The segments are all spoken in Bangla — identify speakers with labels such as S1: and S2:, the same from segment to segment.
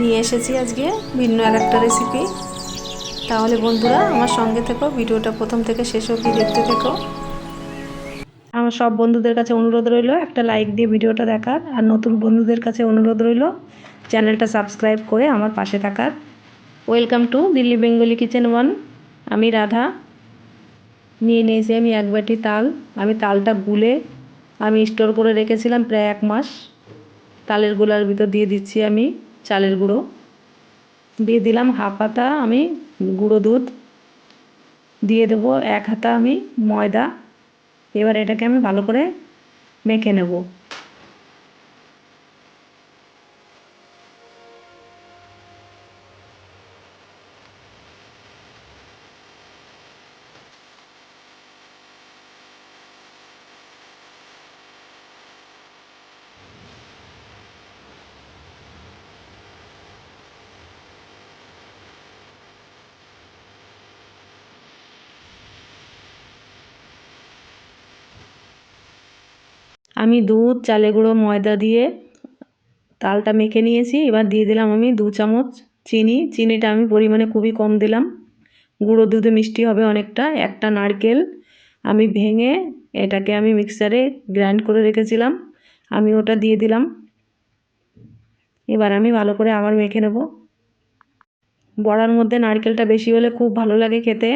S1: নিয়ে এসেছি আজকে ভিন্ন আর একটা রেসিপি তাহলে বন্ধুরা, আমার সঙ্গে থেকো, ভিডিওটা প্রথম থেকে শেষ অবধি দেখতে থেকো। আমার সব বন্ধুদের কাছে অনুরোধ রইল, একটা লাইক দিয়ে ভিডিওটা দেখার। আর নতুন বন্ধুদের কাছে অনুরোধ রইল, চ্যানেলটা সাবস্ক্রাইব করে আমার পাশে থাকার। Welcome to Delhi Bengali kitchen one আমি রাধা। নিয়ে নিয়েছি আমি এক বাটি তাল। আমি তালটা গুলে আমি স্টোর করে রেখেছিলাম প্রায় এক মাস। তালের গোলার ভিতর দিয়ে দিচ্ছি আমি। চালের গুঁড়ো। দিয়ে দিলাম হাফ হাতা আমি গুঁড়ো দুধ। দিয়ে দেবো এক হাতা আমি ময়দা। এবার এটাকে আমি ভালো করে মেখে নেব। আমি দুধ চালে গুঁড়ো, ময়দা দিয়ে তালটা মেখে নিয়েছি। এবার দিয়ে দিলাম আমি দু চামচ চিনি। চিনিটা আমি পরিমাণে খুবই কম দিলাম। গুঁড়ো দুধে মিষ্টি হবে অনেকটা। একটা নারকেল আমি ভেঙে এটাকে আমি মিক্সারে গ্রাইন্ড করে রেখেছিলাম। আমি ওটা দিয়ে দিলাম। এবার আমি ভালো করে আবার মেখে নেব। বড়ার মধ্যে নারকেলটা বেশি হলে খুব ভালো লাগে খেতে।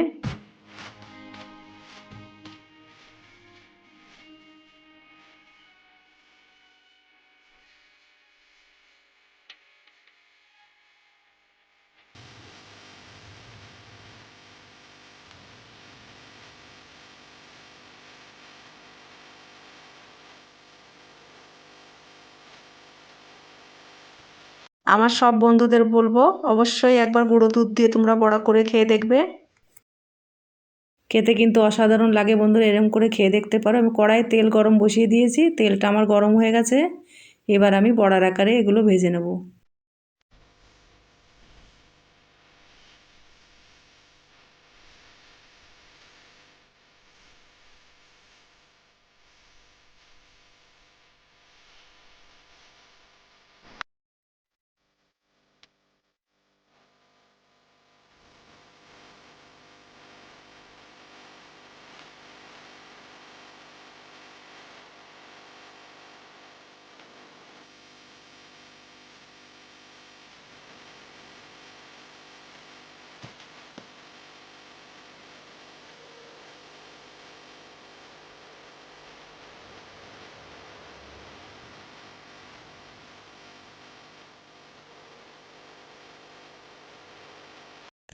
S1: আমার সব বন্ধুদের বলব, অবশ্যই একবার গুঁড়ো দুধ দিয়ে তোমরা বড়া করে খেয়ে দেখবে। খেতে কিন্তু অসাধারণ লাগে বন্ধুরা, এরম করে খেয়ে দেখতে পারো। আমি কড়াইয়ে তেল গরম বসিয়ে দিয়েছি, তেলটা আমার গরম হয়ে গেছে। এবার আমি বড়ার আকারে এগুলো ভেজে নেব।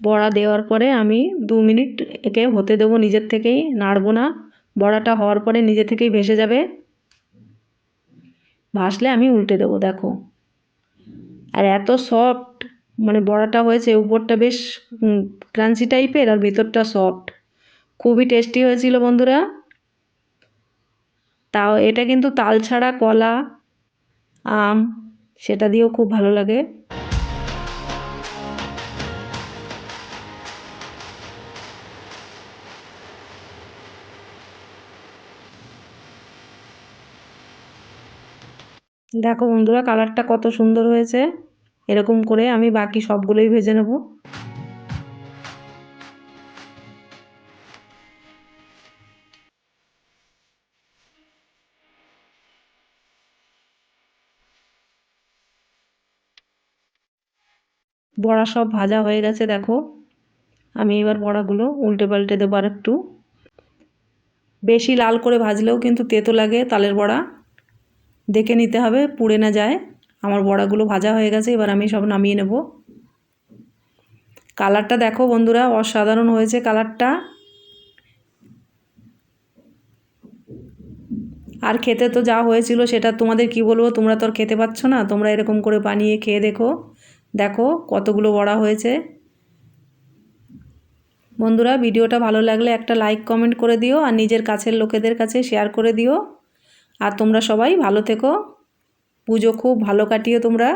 S1: বড়া দেওয়ার পরে আমি দু মিনিট একে হতে দেবো নিজের থেকেই, নাড়বো না। বড়াটা হওয়ার পরে নিজে থেকেই ভেসে যাবে। ভাসলে আমি উল্টে দেবো, দেখো। আর এত সফট মানে বড়াটা হয়েছে, উপরটা বেশ ক্রাঞ্চি টাইপের আর ভেতরটা সফট খুবই টেস্টি হয়েছিল বন্ধুরা। তাও, এটা কিন্তু তাল ছাড়া কলা, আম, সেটা দিয়েও খুব ভালো লাগে। দেখো বন্ধুরা, কালারটা কত সুন্দর হয়েছে। এরকম করে আমি বাকি সবগুলোই ভেজে নেব। বড়া সব ভাজা হয়ে গেছে, দেখো। আমি এবার বড়াগুলো উল্টে পাল্টে দেবো আর একটু বেশি লাল করে ভাজলেও কিন্তু তেতো লাগে তালের বড়া। দেখে নিতে হবে, পুড়ে না যায়। আমার বড়াগুলো ভাজা হয়ে গেছে, এবার আমি সব নামিয়ে নেব। কালারটা দেখো বন্ধুরা, অসাধারণ হয়েছে কালারটা। আর খেতে তো যা হয়েছিল সেটা তোমাদের কি বলব, তোমরা তো আর খেতে পাচ্ছ না, তোমরা এরকম করে বানিয়ে খেয়ে দেখো। দেখো কতগুলো বড়া হয়েছে। বন্ধুরা, ভিডিওটা ভালো লাগলে একটা লাইক কমেন্ট করে দিও, আর নিজের কাছের লোকেদের কাছে শেয়ার করে দিও। আর তোমরা সবাই ভালো থেকো। পুজো খুব ভালো কাটিও তোমরা।